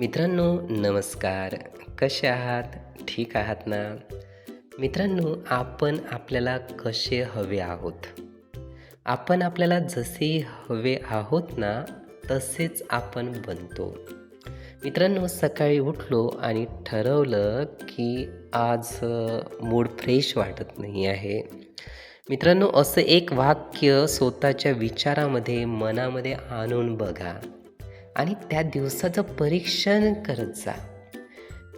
मित्रांनो नमस्कार. कसे आहात? ठीक आहात ना? मित्रांनो आपण आपल्याला कसे हवे आहोत? आपण आपल्याला जसे हवे आहोत ना तसेच आपण बनतो. मित्रांनो सकाळी उठलो आणि ठरवलं की आज मूड फ्रेश वाटत नाही आहे. मित्रांनो असं एक वाक्य स्वतःच्या विचारामध्ये मनामध्ये आणून बघा. आणि त्या दिवसाचं परीक्षण करत जा.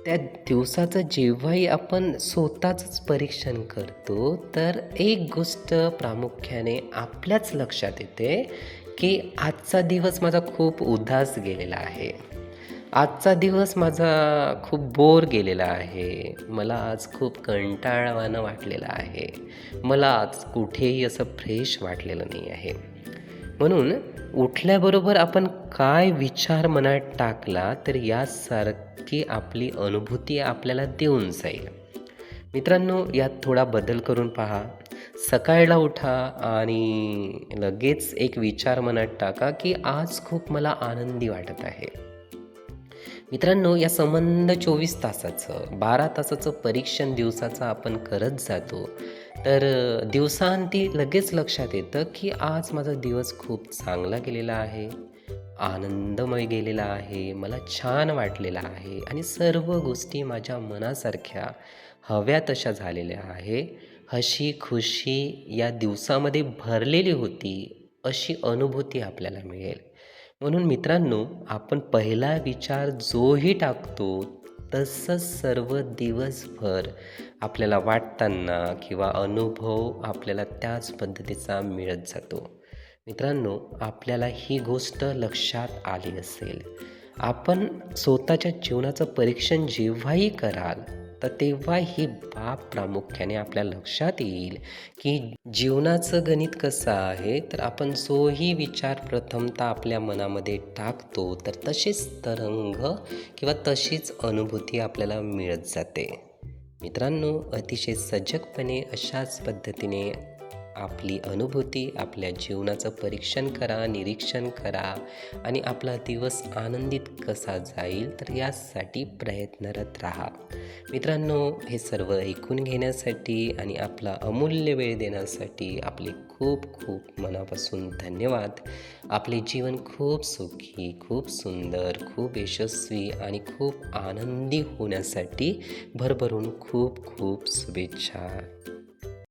त्या दिवसाचं जेव्हाही आपण स्वतःचंच परीक्षण करतो तर एक गोष्ट प्रामुख्याने आपल्याच लक्षात येते की आजचा दिवस माझा खूप उदास गेलेला आहे. आजचा दिवस माझा खूप बोर गेलेला आहे. मला आज खूप कंटाळवानं वाटलेलं आहे. मला आज कुठेही असं फ्रेश वाटलेलं नाही आहे. म्हणून उठल्याबरोबर आपण काय विचार मनात टाकला तर यासारखी आपली अनुभूती आपल्याला देऊन जाईल. मित्रांनो यात थोडा बदल करून पहा. सकाळला उठा आणि लगेच एक विचार मनात टाका की आज खूप मला आनंदी वाटत आहे. मित्रांनो या संबंध चोवीस तासाचं बारा तासाचं परीक्षण दिवसाचं आपण करत जातो. तर दिवसांती लगेच लक्षात येतं की आज माझा दिवस खूप चांगला गेलेला आहे. आनंदमय गेलेला आहे. मला छान वाटलेला आहे. आणि सर्व गोष्टी माझ्या मनासारख्या हव्या तशा झालेल्या आहे. हशी खुशी या दिवसामध्ये भरलेली होती अशी अनुभूती आपल्याला मिळेल. म्हणून मित्रांनो आपण पहिला विचार जोही टाकतो तसंच सर्व दिवसभर आपल्याला वाटताना किंवा अनुभव आपल्याला त्याच पद्धतीचा मिळत जातो. मित्रांनो आपल्याला ही गोष्ट लक्षात आली असेल. आपण स्वतःच्या जीवनाचं परीक्षण जेव्हाही कराल तर तेव्हा ही बाब प्रामुख्याने आपल्या लक्षात येईल की जीवनाचं गणित कसं आहे तर आपण जोही विचार प्रथमतः आपल्या मनामध्ये टाकतो तर तसेच तरंग किंवा तशीच अनुभूती आपल्याला मिळत जाते. मित्रांनो अतिशय सजगपणे अशाच पद्धतीने आपली अनुभूती आपल्या जीवनाचं परीक्षण करा निरीक्षण करा आणि आपला दिवस आनंदित कसा जाईल तर यासाठी प्रयत्नरत राहा. मित्रांनो हे सर्व ऐकून घेण्यासाठी आणि आपला अमूल्य वेळ देण्यासाठी आपले खूप खूप मनापासून धन्यवाद. आपले जीवन खूप सुखी खूप सुंदर खूप यशस्वी आणि खूप आनंदी होण्यासाठी भरभरून खूप खूप शुभेच्छा.